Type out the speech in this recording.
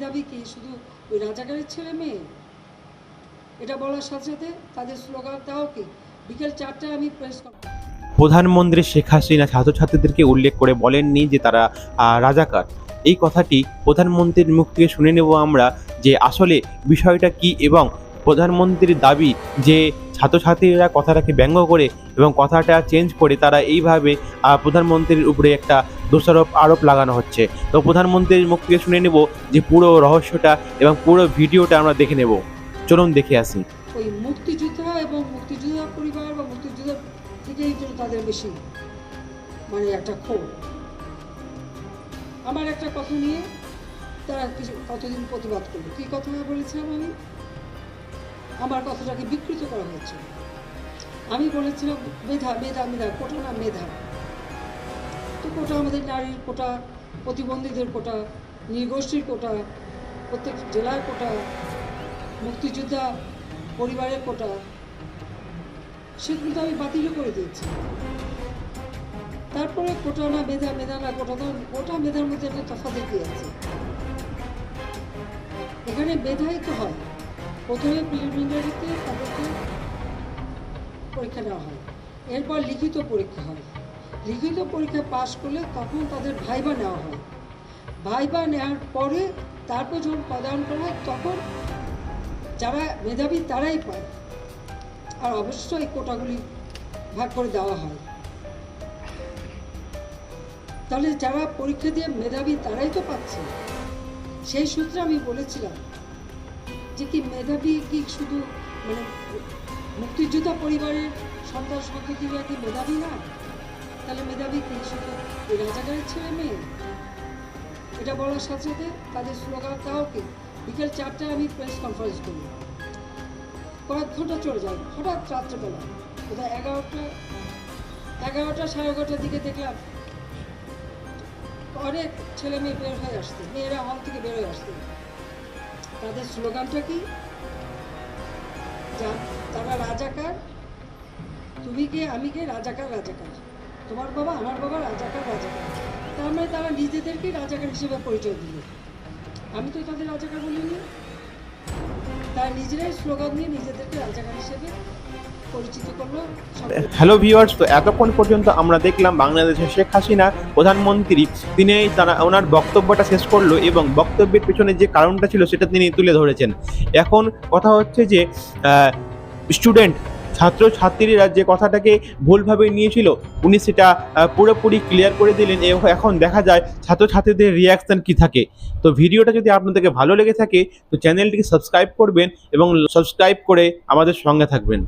মেধাবী কি? শুধু ওই রাজাকারের ছেলে মেয়ে? এটা বলার সাথে সাথে তাদের স্লোগানটাও কি? বিকেল চারটায় আমি প্রেস প্রধানমন্ত্রী শেখ হাসিনা ছাত্রছাত্রীদেরকে উল্লেখ করে বলেননি যে তারা রাজাকার। এই কথাটি প্রধানমন্ত্রীর মুখ থেকে শুনে নেব আমরা যে আসলে বিষয়টা কি এবং প্রধানমন্ত্রীর দাবি যে ছাত্রছাত্রীরা কথাটাকে ব্যঙ্গ করে এবং কথাটা চেঞ্জ করে তারা এইভাবে প্রধানমন্ত্রীর উপরে একটা দোষারোপ আরোপ লাগানো হচ্ছে। তো প্রধানমন্ত্রীর মুখ থেকে শুনে নেব যে পুরো রহস্যটা এবং পুরো ভিডিওটা আমরা দেখে নেব। চলুন দেখে আসি। ওই মুক্তিযোদ্ধা এবং মুক্তিযোদ্ধা পরিবার বা মুক্তিযোদ্ধা থেকেই যেন তাদের বেশি মানে একটা ক্ষোভ। আমার একটা কথা নিয়ে তারা কিছু কতদিন প্রতিবাদ করল কী কথা বলেছিলাম আমি? আমার কথাটাকে বিকৃত করা হয়েছে। আমি বলেছিলাম, মেধা মেধা মেধা, কোটা না মেধা। তো কোটা আমাদের নারীর কোটা, প্রতিবন্ধীদের কোটা নৃগোষ্ঠীর কোটা, প্রত্যেক জেলার কোটা, মুক্তিযোদ্ধা পরিবারের কোটা, সেগুলো তো আমি বাতিলও করে দিয়েছি। তারপরে কোটা না মেধা মেধা না কোটা, তো কোটা মেধার মধ্যে একটা তফাতে আছে? এখানে মেধাই তো হয়। প্রথমে প্রিলিমিনারিতে তাদেরকে পরীক্ষা নেওয়া হয়। এরপর লিখিত পরীক্ষা হয়। লিখিত পরীক্ষা পাশ করলে তখন তাদের ভাইবা নেওয়া হয়। ভাইবা নেওয়ার পরে তারপর যখন প্রদান করা হয়, তখন যারা মেধাবী তারাই পায়। আর অবশ্যই কোটাগুলি ভাগ করে দেওয়া হয়। তাহলে যারা পরীক্ষা দিয়ে মেধাবী তারাই তো পাচ্ছে। সেই সূত্রে আমি বলেছিলাম যে কি মেধাবী কি শুধু মানে মুক্তিযোদ্ধা পরিবারের সন্তান সন্ততিরা কি মেধাবী না? তাহলে মেধাবী কি? শুধু রাজাকারের ছেলে মেয়ে। এটা বলার সাথে সাথে তাদের স্লোগানটাও কি? বিকেল চারটায় আমি প্রেস কনফারেন্স করি কয়েক ঘণ্টা চলে যায়। হঠাৎ রাত্রেবেলা কোথায় এগারোটা এগারোটা সাড়ে এগারোটার দিকে দেখলাম অনেক ছেলে মেয়ে বের হয়ে আসছে। মেয়েরা হল থেকে বের হয়ে আসছে। তাদের স্লোগানটা কি? তারা রাজাকার, তুমি কে, আমি কে, রাজাকার রাজাকার। তোমার বাবা, আমার বাবা, রাজাকার রাজাকার। তার মানে তারা নিজেদেরকে রাজাকার হিসেবে পরিচয় দিল। আমি তো তাদের রাজাকার বলিনি। তারা নিজেরাই স্লোগান দিয়ে নিজেদেরকে রাজাকার হিসেবে হ্যালো ভিউয়ার্স তো এতক্ষণ পর্যন্ত আমরা দেখলাম বাংলাদেশের শেখ হাসিনা প্রধানমন্ত্রী। তিনি তারা, ওনার বক্তব্যটা শেষ করল এবং বক্তব্যের পেছনে যে কারণটা ছিল সেটা তিনি তুলে ধরেছেন। এখন কথা হচ্ছে যে স্টুডেন্ট ছাত্র ছাত্রীরা যে কথাটাকে ভুলভাবে নিয়েছিল, উনি সেটা পুরোপুরি ক্লিয়ার করে দিলেন। এখন দেখা যায় ছাত্রছাত্রীদের রিয়াকশন কি থাকে। তো ভিডিওটা যদি আপনাদেরকে ভালো লেগে থাকে, তো চ্যানেলটিকে সাবস্ক্রাইব করবেন এবং সাবস্ক্রাইব করে আমাদের সঙ্গে থাকবেন।